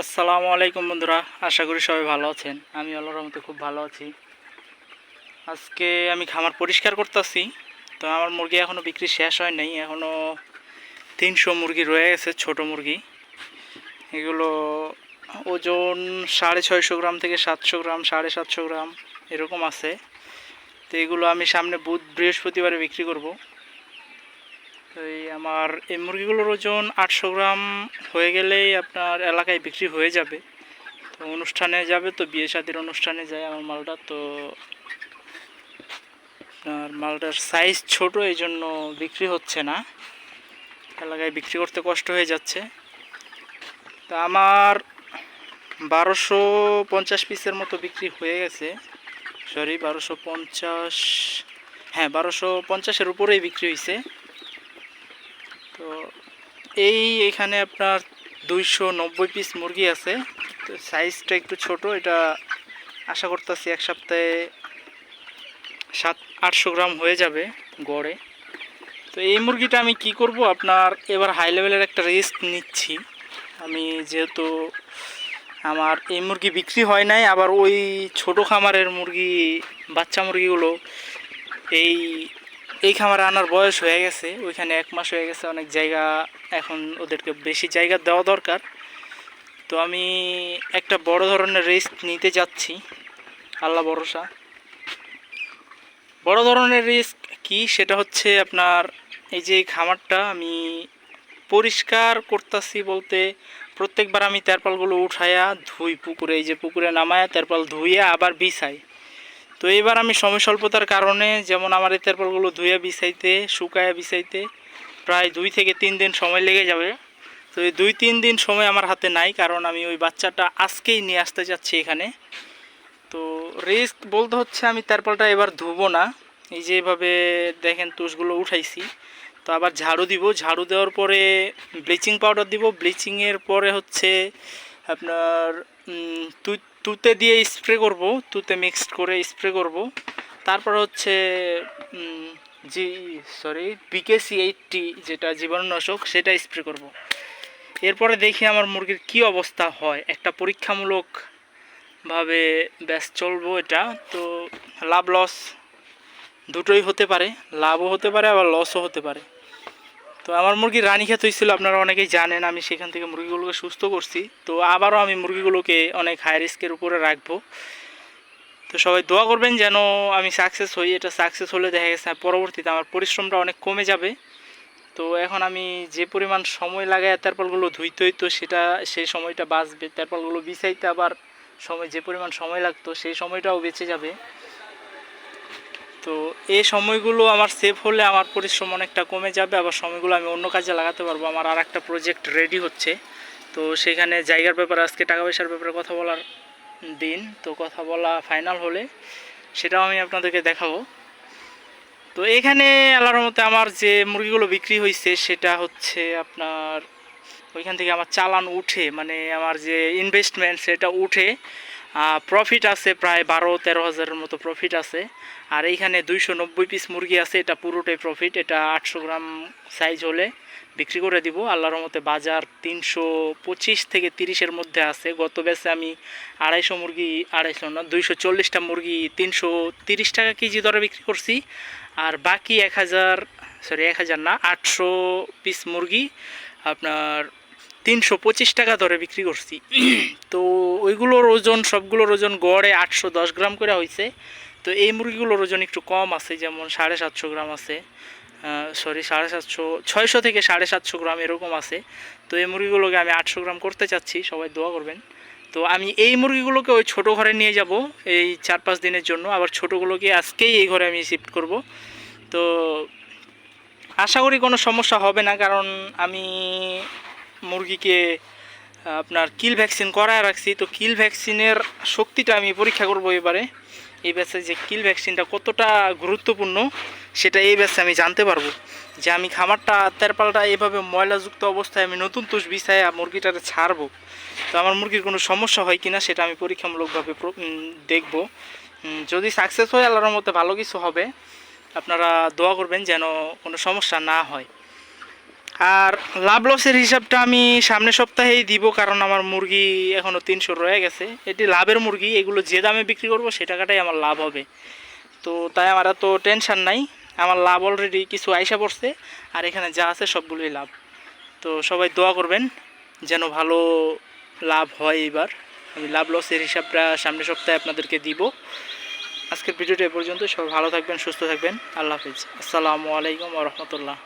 আসসালামু আলাইকুম বন্ধুরা, আশা করি সবাই ভালো আছেন। আমি আল্লাহর রহমতে খুব ভালো আছি। আজকে আমি খামার পরিষ্কার করতেছি, তো আমার মুরগি এখনও বিক্রি শেষ হয় নাই এখনও তিনশো মুরগি রয়ে গেছে, ছোট মুরগি। এগুলো ওজন সাড়ে ছয়শো গ্রাম থেকে সাতশো গ্রাম, সাড়ে সাতশো গ্রাম, এরকম আছে। তো এগুলো আমি সামনে বুধ বৃহস্পতিবারে বিক্রি করব। এই আমার এই মুরগিগুলোর ওজন আটশো গ্রাম হয়ে গেলেই আপনার এলাকায় বিক্রি হয়ে যাবে। তো অনুষ্ঠানে যাবে তো, বিয়ে শাদির অনুষ্ঠানে যায় আমার মালটা। তো আপনার মালটার সাইজ ছোট, এই জন্য বিক্রি হচ্ছে না। এলাকায় বিক্রি করতে কষ্ট হয়ে যাচ্ছে। তা আমার বারোশো পঞ্চাশ পিসের মতো বিক্রি হয়ে গেছে। সরি বারোশো পঞ্চাশ হ্যাঁ বারোশো পঞ্চাশের উপরেই বিক্রি হয়েছে তো এই এখানে আপনার দুইশো নব্বই পিস মুরগি আছে তো সাইজটা একটু ছোট, এটা আশা করতেছি এক সপ্তাহে সাত, আটশো গ্রাম হয়ে যাবে গড়ে। তো এই মুরগিটা আমি কি করব? আপনার এবার হাই লেভেলের একটা রিস্ক নিচ্ছি। আমি যেহেতু আমার এই মুরগি বিক্রি হয় নাই, আবার ওই ছোট খামারের মুরগি, বাচ্চা মুরগিগুলো এই এই খামারে আনার বয়স হয়ে গেছে, ওইখানে এক মাস হয়ে গেছে, অনেক জায়গা এখন ওদেরকে বেশি জায়গা দেওয়া দরকার। তো আমি একটা বড় ধরনের রিস্ক নিতে যাচ্ছি, আল্লাহ ভরসা। বড় ধরনের রিস্ক কি? সেটা হচ্ছে আপনার এই যে খামারটা আমি পরিষ্কার করতেছি বলতে, প্রত্যেকবার আমি তেরপালগুলো উঠায়া ধুই পুকুরে, এই যে পুকুরে নামায়া তেরপাল ধুইয়া আবার বিছাই। তো এবার আমি সময় স্বল্পতার কারণে যেমন আমার এই তেরপালগুলো ধুয়ে বিছাইতে, শুকায়া বিছাইতে প্রায় দুই থেকে তিন দিন সময় লেগে যাবে। তো এই দুই তিন দিন সময় আমার হাতে নাই, কারণ আমি ওই বাচ্চাটা আজকেই নিয়ে আসতে যাচ্ছি এখানে। তো রিস্ক বলতে হচ্ছে আমি তেরপালটা এবার ধুবো না। এই যে এভাবে দেখেন তুষগুলো উঠাইছি। তো আবার ঝাড়ু দিব। ঝাড়ু দেওয়ার পরে ব্লিচিং পাউডার দিব। ব্লিচিংয়ের পরে হচ্ছে আপনার তুতে দিয়ে স্প্রে করব, তুতে মিক্সড করে স্প্রে করব। তারপর হচ্ছে জি সরি বিকেসি এইটটি যেটা জীবাণুনাশক, সেটা স্প্রে করব। এরপরে দেখি আমার মুরগির কি অবস্থা হয়। একটা পরীক্ষামূলক ভাবে ব্যাস চলবো এটা। তো লাভ লস দুটোই হতে পারে, লাভও হতে পারে, আবার লসও হতে পারে। তো আমার মুরগি রানী খেত হয়েছিল আপনারা অনেকেই জানেন, আমি সেখান থেকে মুরগিগুলোকে সুস্থ করছি। তো আবারও আমি মুরগিগুলোকে অনেক হাই রিস্কের উপরে রাখব। তো সবাই দোয়া করবেন যেন আমি সাকসেস হই। এটা সাকসেস হলে দেখা গেছে পরবর্তীতে আমার পরিশ্রমটা অনেক কমে যাবে। তো এখন আমি যে পরিমাণ সময় লাগায় তেরপালগুলো ধুইতে হইতো, সেটা, সেই সময়টা বাঁচবে। তেরপালগুলো বিছাইতে আবার সময়, যে পরিমাণ সময় লাগতো, সেই সময়টাও বেঁচে যাবে। তো এই সময়গুলো আমার সেভ হলে আমার পরিশ্রম অনেকটা কমে যাবে, আবার সময়গুলো আমি অন্য কাজে লাগাতে পারব। আমার আর একটা প্রজেক্ট রেডি হচ্ছে। তো সেখানে জায়গার ব্যাপারে আজকে টাকা পয়সার ব্যাপারে কথা বলার দিন। তো কথা বলা ফাইনাল হলে সেটাও আমি আপনাদেরকে দেখাবো। তো এখানে আল্লাহর মতে আমার যে মুরগিগুলো বিক্রি হয়েছে সেটা হচ্ছে আপনার ওইখান থেকে আমার চালান উঠে মানে আমার যে ইনভেস্টমেন্ট সেটা উঠে। প্রফিট আছে প্রায় বারো, তেরো হাজারের মতো প্রফিট আছে। আর এইখানে দুইশো নব্বই পিস মুরগি আছে, এটা পুরোটাই প্রফিট এটা আটশো গ্রাম সাইজ হলে বিক্রি করে দিব। আল্লাহর মতে বাজার তিনশো পঁচিশ থেকে তিরিশের মধ্যে আছে। গত বেসে আমি আড়াইশো মুরগি, আড়াইশো না, দুইশো চল্লিশটা মুরগি তিনশো তিরিশ টাকা কেজি দরে বিক্রি করছি। আর বাকি এক হাজার সরি এক হাজার না, আটশো পিস মুরগি আপনার তিনশো পঁচিশ টাকা দরে বিক্রি করছি। তো ওইগুলোর ওজন, সবগুলোর ওজন গড়ে আটশো দশ গ্রাম করে হয়েছে তো এই মুরগিগুলোর ওজন একটু কম আছে, যেমন সাড়ে সাতশো গ্রাম আছে সরি সাড়ে সাতশো, ছয়শো থেকে সাড়ে সাতশো গ্রাম এরকম আছে। তো এই মুরগিগুলোকে আমি আটশো গ্রাম করতে চাচ্ছি, সবাই দোয়া করবেন। তো আমি এই মুরগিগুলোকে ওই ছোটো ঘরে নিয়ে যাব এই চার পাঁচ দিনের জন্য। আবার ছোটোগুলোকে আজকেই এই ঘরে আমি শিফট করব। তো আশা করি কোনো সমস্যা হবে না, কারণ আমি মুরগিকে আপনার কিল ভ্যাকসিন করায় রাখছি। তো কিল ভ্যাকসিনের শক্তিটা আমি পরীক্ষা করব এবারে। এই ব্যাচে যে কিল ভ্যাকসিনটা কতটা গুরুত্বপূর্ণ, সেটা এই ব্যাচে আমি জানতে পারব। যে আমি খামারটা, তেরপালটা এইভাবে ময়লাযুক্ত অবস্থায় আমি নতুন তুষ বিছায় মুরগিটাকে ছাড়বো। তো আমার মুরগির কোনো সমস্যা হয় কি না সেটা আমি পরীক্ষামূলকভাবে দেখব। যদি সাকসেস হয়, আল্লাহর মধ্যে ভালো কিছু হবে। আপনারা দোয়া করবেন যেন কোনো সমস্যা না হয়। আর লাভ লসের হিসাবটা আমি সামনের সপ্তাহেই দিব, কারণ আমার মুরগি এখনও তিনশো রয়ে গেছে। এটি লাভের মুরগি, এগুলো যে দামে বিক্রি করব সে টাকাটাই আমার লাভ হবে। তো তাই আমার এত টেনশন নাই। আমার লাভ অলরেডি কিছু আইসা পড়ছে, আর এখানে যা আছে সবগুলোই লাভ। তো সবাই দোয়া করবেন যেন ভালো লাভ হয় এবার আমি লাভ লসের হিসাবটা সামনের সপ্তাহে আপনাদেরকে দিব। আজকের ভিডিওটা এ পর্যন্ত। সবাই ভালো থাকবেন, সুস্থ থাকবেন। আল্লাহ হাফিজ। আসসালামু আলাইকুম রহমতুল্লাহ।